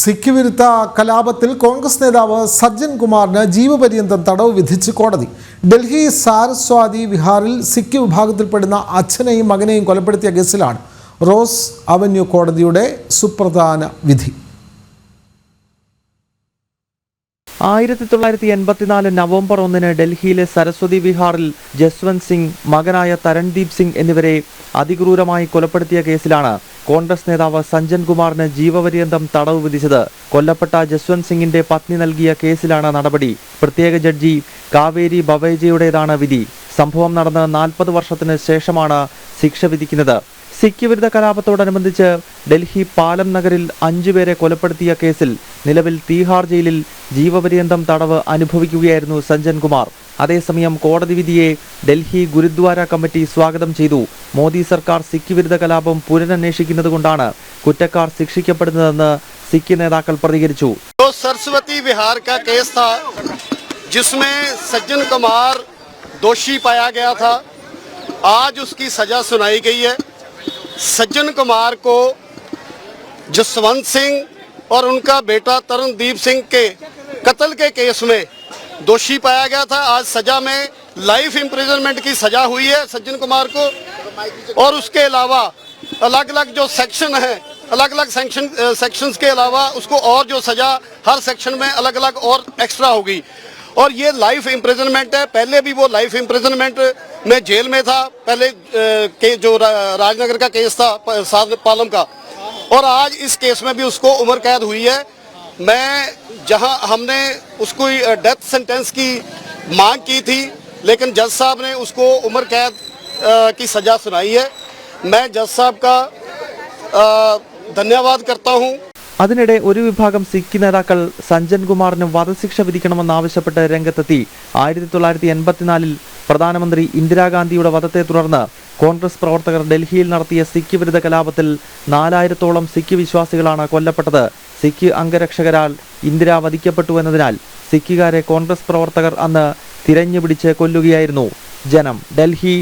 സിഖ് വിരുദ്ധ കലാപത്തിൽ കോൺഗ്രസ് നേതാവ് സജ്ജൻ കുമാറിന് ജീവപര്യന്തം തടവ് വിധിച്ച് കോടതി. ഡൽഹി സാരസ്വാതി വിഹാറിൽ സിഖ് വിഭാഗത്തിൽപ്പെടുന്ന അച്ഛനെയും മകനെയും കൊലപ്പെടുത്തിയ കേസിലാണ് റോസ് അവന്യൂ കോടതിയുടെ സുപ്രധാന വിധി. ആയിരത്തി തൊള്ളായിരത്തി എൺപത്തിനാല് നവംബർ ഒന്നിന് ഡൽഹിയിലെ സരസ്വതി വിഹാറിൽ ജസ്വന്ത് സിംഗ് മകനായ തരൺദീപ് സിംഗ് എന്നിവരെ അതിക്രൂരമായി കൊലപ്പെടുത്തിയ കേസിലാണ് കോൺഗ്രസ് നേതാവ് സഞ്ജൻ കുമാറിന് ജീവപര്യന്തം തടവ് വിധിച്ചത്. കൊല്ലപ്പെട്ട ജസ്വന്ത് സിംഗിന്റെ പത്നി നൽകിയ കേസിലാണ് നടപടി. പ്രത്യേക ജഡ്ജി കാവേരി ബവേജയുടേതാണ് വിധി. സംഭവം നടന്ന് നാൽപ്പത് വർഷത്തിന് ശേഷമാണ് ശിക്ഷ വിധിക്കുന്നത്. സിഖ് വിരുദ്ധ കലാപത്തോടനുബന്ധിച്ച് ഡൽഹി പാലം നഗറിൽ അഞ്ചുപേരെ കൊലപ്പെടുത്തിയ കേസിൽ നിലവിൽ തീഹാർ ജയിലിൽ ജീവപര്യന്തം തടവ് അനുഭവിക്കുകയായിരുന്നു സഞ്ജൻ കുമാർ അതേസമയം കോടതി വിധിയെ ഡൽഹി ഗുരുദ്വാര കമ്മിറ്റി സ്വാഗതം ചെയ്തു മോദി സർക്കാർ സിഖ് വിരുദ്ധ കലാപം പുനരന്വേഷിക്കുന്നതുകൊണ്ടാണ് കുറ്റക്കാർ ശിക്ഷിക്കപ്പെടുന്നതെന്ന് സിഖ് നേതാക്കൾ പ്രതികരിച്ചു जो सरस्वती विहार का केस था जिसमें सज्जन कुमार दोषी पाया गया था आज उसकी सजा सुनाई गई है सज्जन कुमार को जसवंत सिंह और उनका बेटा तरुणदीप सिंह के, कत्ल के केस में दोषी पाया गया था। आज सजा में लाइफ इम्प्रिजनमेंट की सजा हुई है सज्जन कुमार को। और उसके अलावा अलग अलग जो सेक्शन है अलग अलग सेक्शन सेक्शंस के अलावा उसको और जो सजा हर सेक्शन में अलग अलग और एक्स्ट्रा होगी। और ये लाइफ इम्प्रिजनमेंट है। पहले भी वो लाइफ इम्प्रिजनमेंट में जेल में था। पहले के, जो राजनगर का केस था सात पालम का। और आज इस केस में भी उसको उम्र कैद हुई है। मैं, जहाँ हमने उसको डेथ सेंटेंस की मांग की थी, लेकिन जज साहब ने उसको उम्र कैद की सजा सुनाई है। मैं जज साहब का धन्यवाद करता हूँ। അതിനിടെ ഒരു വിഭാഗം സിഖ് നേതാക്കൾ സഞ്ജൻ കുമാറിന് വധശിക്ഷ വിധിക്കണമെന്നാവശ്യപ്പെട്ട് രംഗത്തെത്തി. ആയിരത്തി തൊള്ളായിരത്തി എൺപത്തിനാലിൽ പ്രധാനമന്ത്രി ഇന്ദിരാഗാന്ധിയുടെ വധത്തെ തുടർന്ന് കോൺഗ്രസ് പ്രവർത്തകർ ഡൽഹിയിൽ നടത്തിയ സിഖ് വിരുദ്ധ കലാപത്തിൽ നാലായിരത്തോളം സിഖ് വിശ്വാസികളാണ് കൊല്ലപ്പെട്ടത്. സിഖ് അംഗരക്ഷകരാൽ ഇന്ദിര വധിക്കപ്പെട്ടു എന്നതിനാൽ സിഖുകാരെ കോൺഗ്രസ് പ്രവർത്തകർ അന്ന് തിരഞ്ഞുപിടിച്ച് കൊല്ലുകയായിരുന്നു. ജനം ഡൽഹി